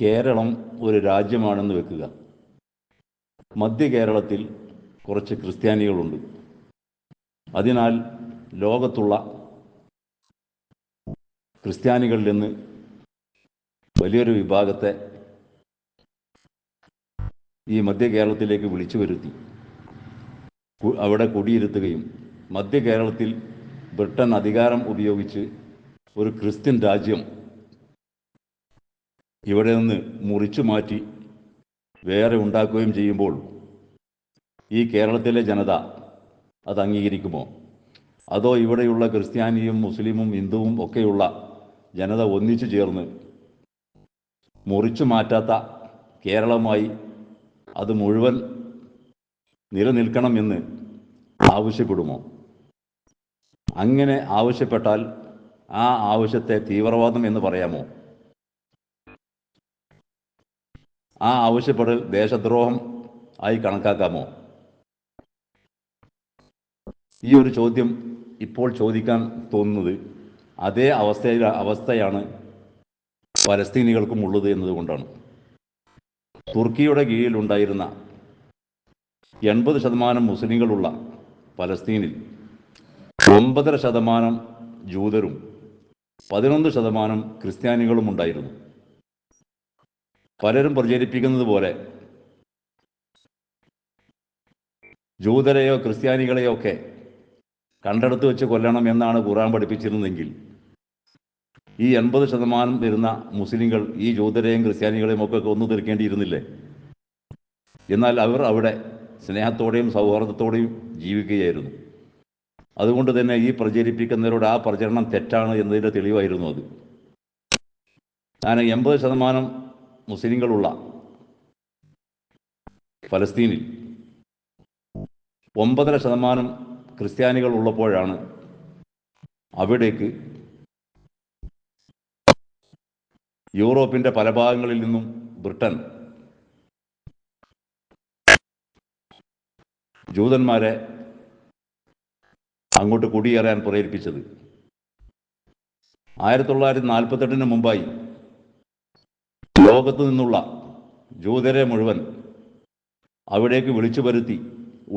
കേരളം ഒരു രാജ്യമാണെന്ന് വെക്കുക. മധ്യ കേരളത്തിൽ കുറച്ച് ക്രിസ്ത്യാനികളുണ്ട്. അതിനാൽ ലോകത്തുള്ള ക്രിസ്ത്യാനികളിൽ നിന്ന് വലിയൊരു വിഭാഗത്തെ ഈ മധ്യ കേരളത്തിലേക്ക് വിളിച്ചു വരുത്തി. അവിടെ കുടിയിരുത്തുകയും മധ്യ കേരളത്തിൽ ബ്രിട്ടൻ അധികാരം ഉപയോഗിച്ച് ഒരു ക്രിസ്ത്യൻ രാജ്യം ഇവിടെ നിന്ന് മുറിച്ചു മാറ്റി വേറെ ഉണ്ടാക്കുകയും ചെയ്യുമ്പോൾ ഈ കേരളത്തിലെ ജനത അത് അംഗീകരിക്കുമോ? അതോ ഇവിടെയുള്ള ക്രിസ്ത്യാനിയും മുസ്ലിമും ഹിന്ദുവും ഒക്കെയുള്ള ജനത ഒന്നിച്ചു ചേർന്ന് മുറിച്ചു മാറ്റാത്ത കേരളമായി അത് മുഴുവൻ നിലനിൽക്കണമെന്ന് ആവശ്യപ്പെടുമോ? അങ്ങനെ ആവശ്യപ്പെട്ടാൽ ആ ആവശ്യത്തെ തീവ്രവാദം എന്ന് പറയാമോ? ആ ആവശ്യപ്പെടൽ ദേശദ്രോഹം ആയി കണക്കാക്കാമോ? ഈ ഒരു ചോദ്യം ഇപ്പോൾ ചോദിക്കാൻ തോന്നുന്നത് അതേ അവസ്ഥയിൽ അവസ്ഥയാണ് പലസ്തീനികൾക്കും ഉള്ളത് എന്നതുകൊണ്ടാണ്. തുർക്കിയുടെ കീഴിലുണ്ടായിരുന്ന എൺപത് ശതമാനം മുസ്ലിങ്ങളുള്ള പലസ്തീനിൽ ഒമ്പതര ശതമാനം ജൂതരും പതിനൊന്ന് ശതമാനം ക്രിസ്ത്യാനികളും ഉണ്ടായിരുന്നു പലരും പ്രചരിപ്പിക്കുന്നത് പോലെ ജൂതരെയോ ക്രിസ്ത്യാനികളെയോ ഒക്കെ കണ്ടെടുത്ത് വെച്ച് കൊല്ലണം എന്നാണ് ഖുറാൻ പഠിപ്പിച്ചിരുന്നതെങ്കിൽ ഈ എൺപത് ശതമാനം വരുന്ന മുസ്ലിങ്ങൾ ഈ ജൂതരെയും ക്രിസ്ത്യാനികളെയും ഒക്കെ കൊന്നു തീർക്കേണ്ടിയിരുന്നില്ലേ? എന്നാൽ അവർ അവിടെ സ്നേഹത്തോടെയും സൗഹാർദ്ദത്തോടെയും ജീവിക്കുകയായിരുന്നു. അതുകൊണ്ട് തന്നെ ഈ പ്രചരിപ്പിക്കുന്നവരോട് ആ പ്രചരണം തെറ്റാണ് എന്നതിന്റെ തെളിവായിരുന്നു അത്. ഞാൻ എൺപത് ശതമാനം മുസ്ലിങ്ങളുള്ള ഫലസ്തീനിൽ ഒമ്പതര ശതമാനം ക്രിസ്ത്യാനികൾ ഉള്ളപ്പോഴാണ് അവിടേക്ക് യൂറോപ്പിന്റെ പല ഭാഗങ്ങളിൽ നിന്നും ബ്രിട്ടൻ ജൂതന്മാരെ അങ്ങോട്ട് കുടിയേറാൻ പ്രേരിപ്പിച്ചത്. ആയിരത്തി തൊള്ളായിരത്തി നാൽപ്പത്തെട്ടിന് മുമ്പായി ലോകത്തു നിന്നുള്ള ജൂതരെ മുഴുവൻ അവിടേക്ക് വിളിച്ചു വരുത്തി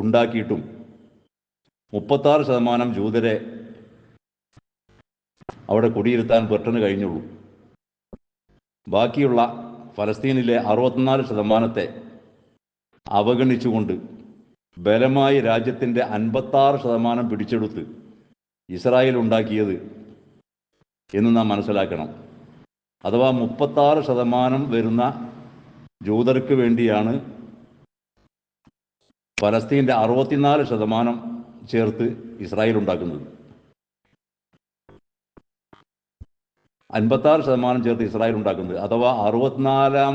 ഉണ്ടാക്കിയിട്ടും മുപ്പത്താറ് ശതമാനം ജൂതരെ അവിടെ കുടിയിരുത്താൻ ബ്രിട്ടന് കഴിഞ്ഞുള്ളൂ. ബാക്കിയുള്ള ഫലസ്തീനിലെ അറുപത്തിനാല് ശതമാനത്തെ അവഗണിച്ചുകൊണ്ട് ബലമായി രാജ്യത്തിന്റെ അൻപത്താറ് ശതമാനം പിടിച്ചെടുത്ത് ഇസ്രായേൽ ഉണ്ടാക്കിയത് എന്ന് നാം മനസ്സിലാക്കണം. അഥവാ മുപ്പത്താറ് ശതമാനം വരുന്ന ജൂതർക്ക് വേണ്ടിയാണ് ഫലസ്തീന്റെ അറുപത്തിനാല് ശതമാനം ചേർത്ത് ഇസ്രായേൽ ഉണ്ടാക്കുന്നത്. അൻപത്താറ് ശതമാനം ചേർത്ത് ഇസ്രായേൽ ഉണ്ടാക്കുന്നത്. അഥവാ അറുപത്തിനാലാം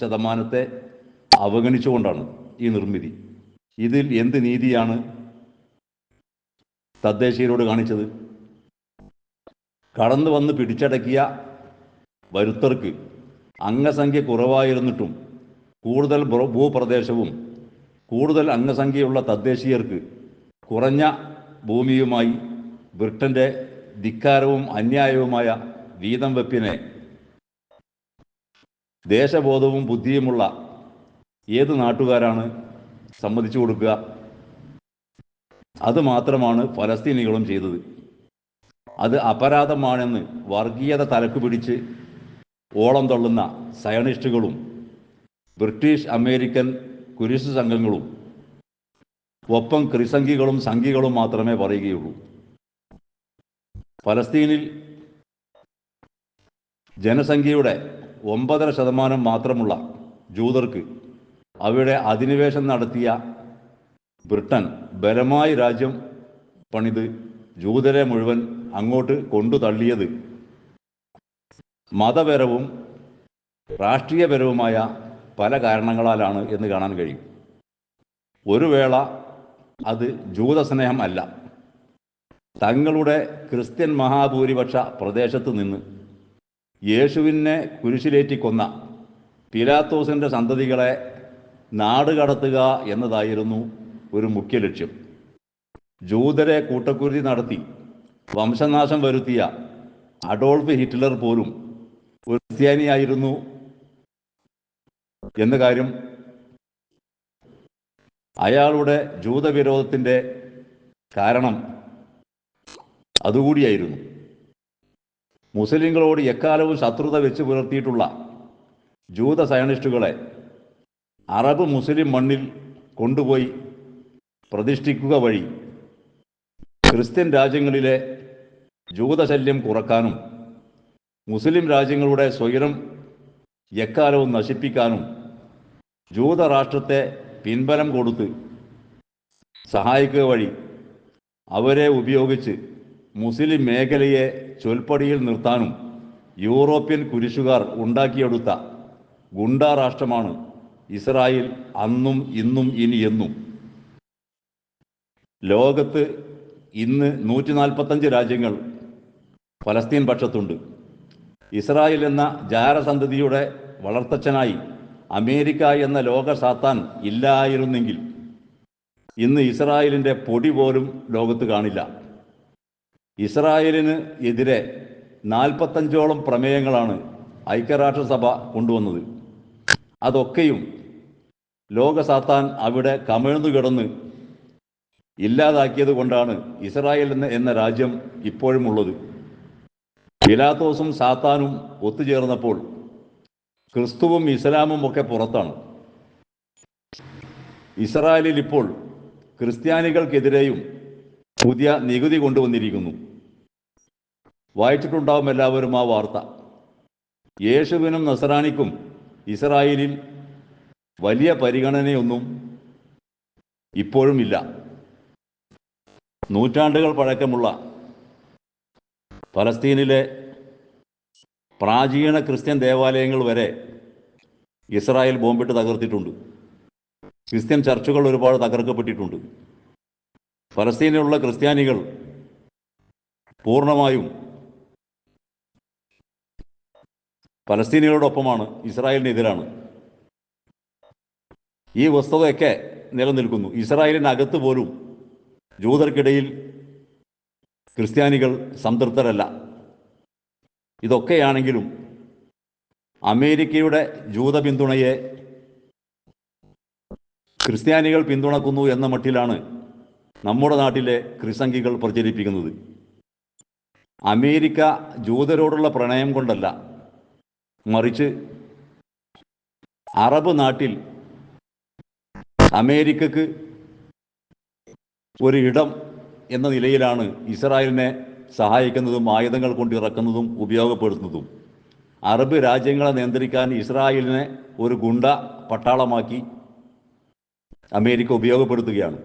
ശതമാനത്തെ അവഗണിച്ചുകൊണ്ടാണ് ഈ നിർമ്മിതി. ഇതിൽ എന്ത് നീതിയാണ് തദ്ദേശീയരോട് കാണിച്ചത്? കടന്നു വന്ന് പിടിച്ചടക്കിയ വരുത്തർക്ക് അംഗസംഖ്യ കുറവായിരുന്നിട്ടും കൂടുതൽ ഭൂപ്രദേശവും കൂടുതൽ അംഗസംഖ്യയുള്ള തദ്ദേശീയർക്ക് കുറഞ്ഞ ഭൂമിയുമായി ബ്രിട്ടന്റെ ധിക്കാരവും അന്യായവുമായ വീതം വെപ്പിനെ ദേശബോധവും ബുദ്ധിയുമുള്ള ഏത് നാട്ടുകാരാണ് സമ്മതിച്ചു കൊടുക്കുക? അത് മാത്രമാണ് ഫലസ്തീനികളും ചെയ്തത്. അത് അപരാധമാണെന്ന് വർഗീയത തലക്ക് പിടിച്ച് ഓളം തള്ളുന്ന സയണിസ്റ്റുകളും ബ്രിട്ടീഷ് അമേരിക്കൻ കുരിശ് സംഘങ്ങളും ഒപ്പം ക്രിസംഖികളും സംഖികളും മാത്രമേ പറയുകയുള്ളൂ. ഫലസ്തീനിൽ ജനസംഖ്യയുടെ ഒമ്പതര ശതമാനം മാത്രമുള്ള ജൂതർക്ക് അവിടെ അധിനിവേശം നടത്തിയ ബ്രിട്ടൻ ബലമായി രാജ്യം പണിത് ജൂതരെ മുഴുവൻ അങ്ങോട്ട് കൊണ്ടു തള്ളിയത് മതപരവും രാഷ്ട്രീയപരവുമായ പല കാരണങ്ങളാലാണ് എന്ന് കാണാൻ കഴിയും. ഒരു വേള അത് ജൂതസ്നേഹം അല്ല. തങ്ങളുടെ ക്രിസ്ത്യൻ മഹാഭൂരിപക്ഷ പ്രദേശത്ത് നിന്ന് യേശുവിനെ കുരിശിലേറ്റി കൊന്ന പിലാത്തോസിന്റെ സന്തതികളെ നാട് കടത്തുക എന്നതായിരുന്നു ഒരു മുഖ്യ ലക്ഷ്യം. ജൂതരെ കൂട്ടക്കുരുതി നടത്തി വംശനാശം വരുത്തിയ അഡോൾഫ് ഹിറ്റ്ലർ പോലും ഒരു ക്രിസ്ത്യാനിയായിരുന്നു എന്ന കാര്യം അയാളുടെ ജൂതവിരോധത്തിന്റെ കാരണം അതുകൂടിയായിരുന്നു. മുസ്ലിങ്ങളോട് എക്കാലവും ശത്രുത വെച്ച് പുലർത്തിയിട്ടുള്ള ജൂത സയണിസ്റ്റുകളെ അറബ് മുസ്ലിം മണ്ണിൽ കൊണ്ടുപോയി പ്രതിഷ്ഠിക്കുക വഴി ക്രിസ്ത്യൻ രാജ്യങ്ങളിലെ ജൂതശല്യം കുറക്കാനും മുസ്ലിം രാജ്യങ്ങളുടെ സ്വൈരം എക്കാലവും നശിപ്പിക്കാനും ജൂതരാഷ്ട്രത്തെ പിൻബലം കൊടുത്ത് സഹായിക്കുക വഴി അവരെ ഉപയോഗിച്ച് മുസ്ലിം മേഖലയെ ചൊൽപ്പടിയിൽ നിർത്താനും യൂറോപ്യൻ കുരിശുകാർ ഉണ്ടാക്കിയെടുത്ത ഗുണ്ടാ രാഷ്ട്രമാണ് ഇസ്രായേൽ അന്നും ഇന്നും ഇനി എന്നും. ലോകത്ത് ഇന്ന് നൂറ്റി നാൽപ്പത്തഞ്ച് രാജ്യങ്ങൾ ഫലസ്തീൻ പക്ഷത്തുണ്ട്. ഇസ്രായേൽ എന്ന ജാരസന്തതിയുടെ വളർത്തച്ഛനായി അമേരിക്ക എന്ന ലോക സാത്താൻ ഇല്ലായിരുന്നെങ്കിൽ ഇന്ന് ഇസ്രായേലിന്റെ പൊടി പോലും ലോകത്ത് കാണില്ല. ഇസ്രായേലിന് എതിരെ നാൽപ്പത്തഞ്ചോളം പ്രമേയങ്ങളാണ് ഐക്യരാഷ്ട്രസഭ കൊണ്ടുവന്നത്. അതൊക്കെയും ലോക സാത്താൻ അവിടെ കമിഴ്ന്നു കിടന്ന് ഇല്ലാതാക്കിയത് കൊണ്ടാണ് ഇസ്രായേൽ എന്ന രാജ്യം ഇപ്പോഴും ഉള്ളത് പിലാത്തോസും സാത്താനും ഒത്തുചേർന്നപ്പോൾ ക്രിസ്തുവും ഇസ്ലാമും ഒക്കെ പുറത്താണ്. ഇസ്രായേലിൽ ഇപ്പോൾ ക്രിസ്ത്യാനികൾക്കെതിരെയും പുതിയ നികുതി കൊണ്ടുവന്നിരിക്കുന്നു. വായിച്ചിട്ടുണ്ടാവും എല്ലാവരും ആ വാർത്ത. യേശുവിനും നസറാണിക്കും ഇസ്രായേലിൽ വലിയ പരിഗണനയൊന്നും ഇപ്പോഴും ഇല്ല. നൂറ്റാണ്ടുകൾ പഴക്കമുള്ള ഫലസ്തീനിലെ പ്രാചീന ക്രിസ്ത്യൻ ദേവാലയങ്ങൾ വരെ ഇസ്രായേൽ ബോംബിട്ട് തകർത്തിട്ടുണ്ട്. ക്രിസ്ത്യൻ ചർച്ചുകൾ ഒരുപാട് തകർക്കപ്പെട്ടിട്ടുണ്ട്. ഫലസ്തീനിലുള്ള ക്രിസ്ത്യാനികൾ പൂർണമായും ഫലസ്തീനികളോടൊപ്പമാണ് ഇസ്രായേലിനെതിരാണ്. ഈ വസ്തുതയൊക്കെ നിലനിൽക്കുന്നു. ഇസ്രായേലിനകത്ത് പോലും ജൂതർക്കിടയിൽ ക്രിസ്ത്യാനികൾ സംതൃപ്തരല്ല. ഇതൊക്കെയാണെങ്കിലും അമേരിക്കയുടെ ജൂത പിന്തുണയെ ക്രിസ്ത്യാനികൾ പിന്തുണക്കുന്നു എന്ന മട്ടിലാണ് നമ്മുടെ നാട്ടിലെ ക്രിസംഖികൾ പ്രചരിപ്പിക്കുന്നത്. അമേരിക്ക ജൂതരോടുള്ള പ്രണയം കൊണ്ടല്ല. മറിച്ച് അറബ് നാട്ടിൽ അമേരിക്കക്ക് ഒരു ഇടം എന്ന നിലയിലാണ് ഇസ്രായേലിനെ സഹായിക്കുന്നതും ആയുധങ്ങൾ കൊണ്ട് ഇറക്കുന്നതും ഉപയോഗപ്പെടുത്തുന്നതും. അറബ് രാജ്യങ്ങളെ നിയന്ത്രിക്കാൻ ഇസ്രായേലിനെ ഒരു ഗുണ്ട പട്ടാളമാക്കി അമേരിക്ക ഉപയോഗപ്പെടുത്തുകയാണ്.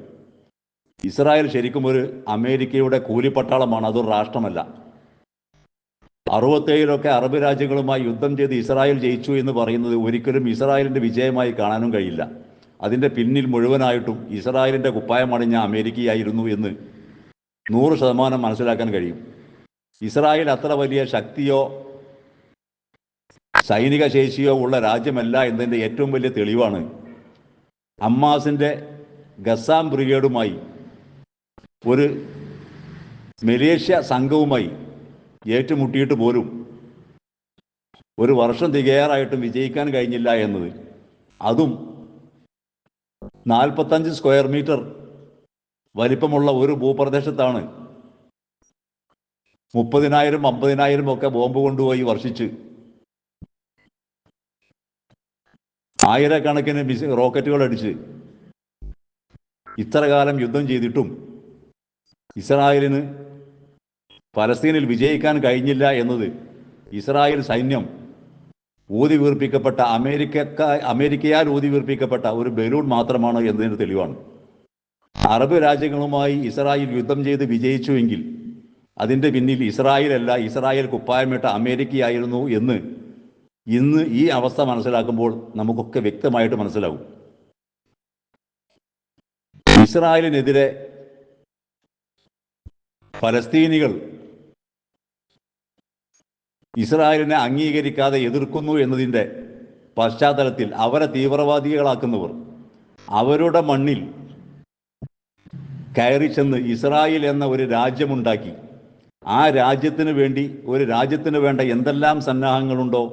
ഇസ്രായേൽ ശരിക്കും ഒരു അമേരിക്കയുടെ കൂലിപ്പട്ടാളമാണ് അതൊരു രാഷ്ട്രമല്ല. അറുപത്തേഴിലൊക്കെ അറബ് രാജ്യങ്ങളുമായി യുദ്ധം ചെയ്ത് ഇസ്രായേൽ ജയിച്ചു എന്ന് പറയുന്നത് ഒരിക്കലും ഇസ്രായേലിന്റെ വിജയമായി കാണാനും കഴിയില്ല. അതിന്റെ പിന്നിൽ മുഴുവനായിട്ടും ഇസ്രായേലിന്റെ കുപ്പായമണിഞ്ഞ അമേരിക്കയായിരുന്നു എന്ന് നൂറ് ശതമാനം മനസ്സിലാക്കാൻ കഴിയും. ഇസ്രായേൽ അത്ര വലിയ ശക്തിയോ സൈനിക ശേഷിയോ ഉള്ള രാജ്യമല്ല എന്നതിന്റെ ഏറ്റവും വലിയ തെളിവാണ്. അമ്മാസിന്റെ ഗസാം ബ്രിഗേഡുമായി ഒരു മലേഷ്യ സംഘവുമായി ഏറ്റുമുട്ടിയിട്ട് പോലും ഒരു വർഷം തികയാറായിട്ടും വിജയിക്കാൻ കഴിഞ്ഞില്ല എന്നത്. അതും നാൽപ്പത്തഞ്ച് സ്ക്വയർ മീറ്റർ വലിപ്പമുള്ള ഒരു ഭൂപ്രദേശത്താണ്. മുപ്പതിനായിരം അമ്പതിനായിരം ഒക്കെ ബോംബ് കൊണ്ടുപോയി വർഷിച്ച്. ആയിരക്കണക്കിന് മിസ് റോക്കറ്റുകൾ അടിച്ച് ഇത്ര കാലം യുദ്ധം ചെയ്തിട്ടും ഇസ്രായേലിന് ഫലസ്തീനിൽ വിജയിക്കാൻ കഴിഞ്ഞില്ല എന്നത് ഇസ്രായേൽ സൈന്യം ഊതി വീർപ്പിക്കപ്പെട്ട അമേരിക്ക അമേരിക്കയാൽ ഊതി വീർപ്പിക്കപ്പെട്ട ഒരു ബലൂൺ മാത്രമാണ് എന്നതിന് തെളിവാണ്. അറബ് രാജ്യങ്ങളുമായി ഇസ്രായേൽ യുദ്ധം ചെയ്ത് വിജയിച്ചുവെങ്കിൽ അതിന്റെ പിന്നിൽ ഇസ്രായേലല്ല ഇസ്രായേൽ കുപ്പായമിട്ട അമേരിക്കയായിരുന്നു എന്ന് ഇന്ന് ഈ അവസ്ഥ മനസ്സിലാക്കുമ്പോൾ നമുക്കൊക്കെ വ്യക്തമായിട്ട് മനസ്സിലാവും. ഇസ്രായേലിനെതിരെ ഫലസ്തീനികൾ ഇസ്രായേലിനെ അംഗീകരിക്കാതെ എതിർക്കുന്നു എന്നതിന്റെ പശ്ചാത്തലത്തിൽ അവരെ തീവ്രവാദികളാക്കുന്നവർ അവരുടെ മണ്ണിൽ കയറി ചെന്ന് ഇസ്രായേൽ എന്ന ഒരു രാജ്യമുണ്ടാക്കി. ആ രാജ്യത്തിന് വേണ്ടി ഒരു രാജ്യത്തിന് വേണ്ട എന്തെല്ലാം സന്നാഹങ്ങളുണ്ടോ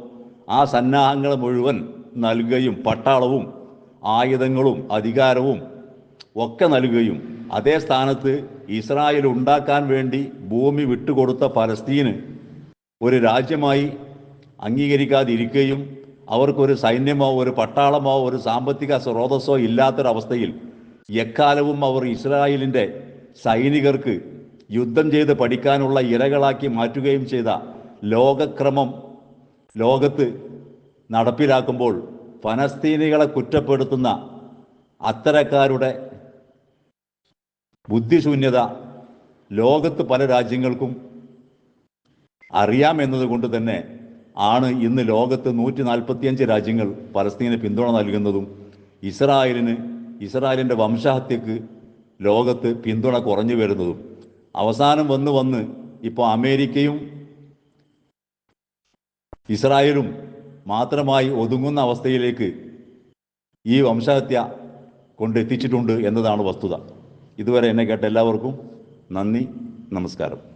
ആ സന്നാഹങ്ങൾ മുഴുവൻ നൽകുകയും പട്ടാളവും ആയുധങ്ങളും അധികാരവും ഒക്കെ നൽകുകയും. അതേ സ്ഥാനത്ത് ഇസ്രായേൽ ഉണ്ടാക്കാൻ വേണ്ടി ഭൂമി വിട്ടുകൊടുത്ത പലസ്തീന് ഒരു രാജ്യമായി അംഗീകരിക്കാതിരിക്കുകയും അവർക്കൊരു സൈന്യമോ ഒരു പട്ടാളമോ ഒരു സാമ്പത്തിക സ്രോതസ്സോ ഇല്ലാത്തൊരവസ്ഥയിൽ എക്കാലവും അവർ ഇസ്രായേലിന്റെ സൈനികർക്ക് യുദ്ധം ചെയ്ത് പഠിക്കാനുള്ള ഇരകളാക്കി മാറ്റുകയും ചെയ്ത ലോകക്രമം ലോകത്ത് നടപ്പിലാക്കുമ്പോൾ ഫലസ്തീനികളെ കുറ്റപ്പെടുത്തുന്ന അത്തരക്കാരുടെ ബുദ്ധിശൂന്യത ലോകത്ത് പല രാജ്യങ്ങൾക്കും അറിയാമെന്നതുകൊണ്ട് തന്നെ ആണ് ഇന്ന് ലോകത്ത് നൂറ്റി നാൽപ്പത്തിയഞ്ച് രാജ്യങ്ങൾ പലസ്തീന് പിന്തുണ നൽകുന്നതും ഇസ്രായേലിന് ഇസ്രായേലിന്റെ വംശഹത്യക്ക് ലോകത്ത് പിന്തുണ കുറഞ്ഞു വരുന്നതും അവസാനം വന്ന് വന്ന് ഇപ്പോൾ അമേരിക്കയും ഇസ്രായേലും മാത്രമായി ഒതുങ്ങുന്ന അവസ്ഥയിലേക്ക് ഈ വംശഹത്യ കൊണ്ടെത്തിച്ചിട്ടുണ്ട് എന്നതാണ് വസ്തുത. ഇതുവരെ എന്നെ കേട്ട എല്ലാവർക്കും നന്ദി നമസ്കാരം.